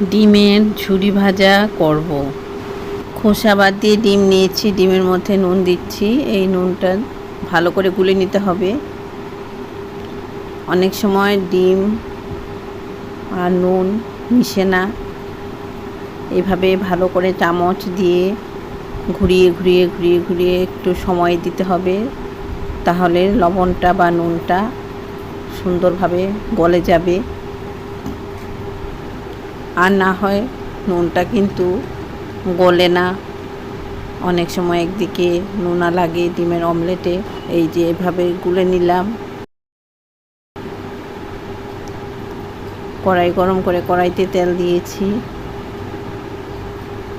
ডিমের ঝুরি ভাজা করব। খোসা বাদ দিয়ে ডিম নিয়েছি, ডিমের মধ্যে নুন দিচ্ছি। এই নুনটা ভালো করে গুলে নিতে হবে। অনেক সময় ডিম আর নুন মিশে না। এভাবে ভালো করে চামচ দিয়ে ঘুরিয়ে ঘুরিয়ে ঘুরিয়ে ঘুরিয়ে একটু সময় দিতে হবে। তাহলে লবণটা বা নুনটা সুন্দরভাবে গলে যাবে। আর না হয় নুনটা কিন্তু গলে না। অনেক সময় একদিকে নুনা লাগে ডিমের অমলেটে, এই যে এভাবে গুলে নিলাম। কড়াই গরম করে কড়াইতে তেল দিয়েছি।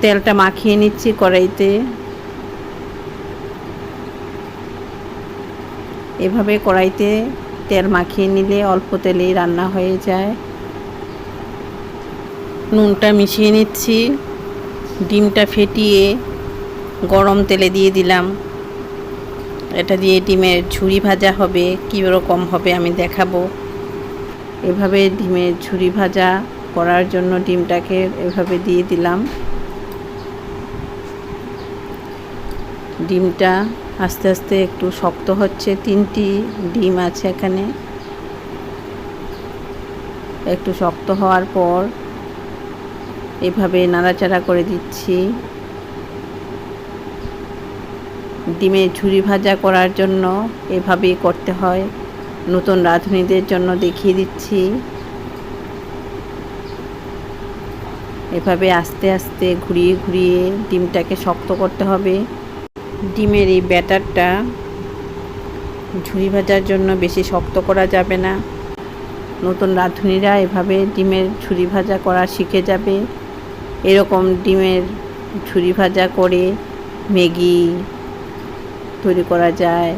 তেলটা মাখিয়ে নিচ্ছি কড়াইতে। এভাবে কড়াইতে তেল মাখিয়ে নিলে অল্প তেলেই রান্না হয়ে যায়। নুনটা মিশিয়ে নিচ্ছি। ডিমটা ফেটিয়ে গরম তেলে দিয়ে দিলাম। এটা দিয়ে ডিমের ঝুরি ভাজা হবে কী রকম হবে আমি দেখাবো। এভাবে ডিমের ঝুরি ভাজা করার জন্য ডিমটাকে এভাবে দিয়ে দিলাম। ডিমটা আস্তে আস্তে একটু শক্ত হচ্ছে, তিনটি ডিম আছে এখানে। একটু শক্ত হওয়ার পর এভাবে নাড়াচাড়া করে দিচ্ছি। ডিমের ঝুরি ভাজা করার জন্য এভাবেই করতে হয়। নতুন রাঁধুনিদের জন্য দেখিয়ে দিচ্ছি। এভাবে আস্তে আস্তে ঘুরিয়ে ঘুরিয়ে ডিমটাকে শক্ত করতে হবে। ডিমের এই ব্যাটারটা ঝুরি ভাজার জন্য বেশি শক্ত করা যাবে না। নতুন রাঁধুনিরা এভাবে ডিমের ঝুরি ভাজা করা শিখে যাবে। এরকম ডিমের ঝুরি ভাজা করে ম্যাগি তৈরি করা যায়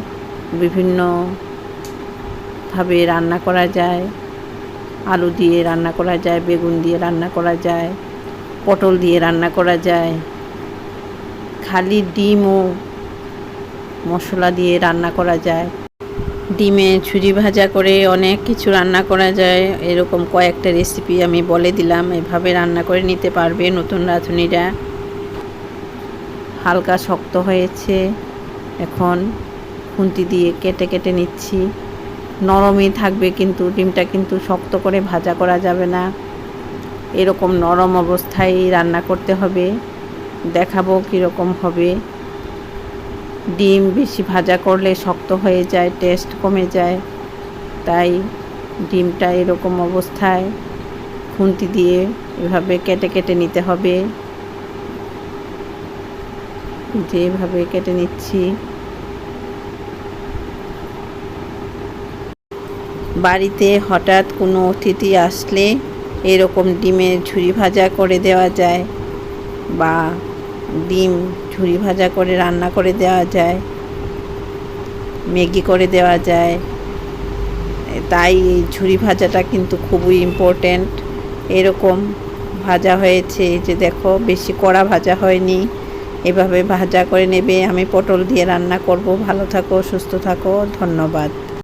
বিভিন্নভাবে রান্না করা যায়, আলু দিয়ে রান্না করা যায়, বেগুন দিয়ে রান্না করা যায়, পটল দিয়ে রান্না করা যায়। খালি ডিম ও মশলা দিয়ে রান্না করা যায়। ডিমে ছুরি ভাজা করে অনেক কিছু রান্না করা যায়। এরকম কয়েকটা রেসিপি আমি বলে দিলাম, এভাবে রান্না করে নিতে পারবে নতুন রাঁধুনিরা। হালকা শক্ত হয়েছে, এখন খুন্তি দিয়ে কেটে কেটে নিচ্ছি। নরমই থাকবে কিন্তু, ডিমটা কিন্তু শক্ত করে ভাজা করা যাবে না। এরকম নরম অবস্থায় রান্না করতে হবে। দেখাবো কীরকম হবে। ডিম বেশি ভাজা করলে শক্ত হয়ে যায় টেস্ট কমে যায়। তাই ডিমটা এরকম অবস্থায় খুন্তি দিয়ে এভাবে কেটে কেটে নিতে হবে। যেভাবে কেটে নিচ্ছি। বাড়িতে হঠাৎ কোনো অতিথি আসলে এরকম ডিমের ঝুরি ভাজা করে দেওয়া যায় বা ডিম ঝুরি ভাজা করে রান্না করে দেওয়া যায়, ম্যাগি করে দেওয়া যায়। তাই এই ঝুরি ভাজাটা কিন্তু খুবই ইম্পর্ট্যান্ট এরকম ভাজা হয়েছে যে দেখো, বেশি কড়া ভাজা হয়নি। এভাবে ভাজা করে নেবে। আমি পটল দিয়ে রান্না করব। ভালো থাকো, সুস্থ থাকো। ধন্যবাদ।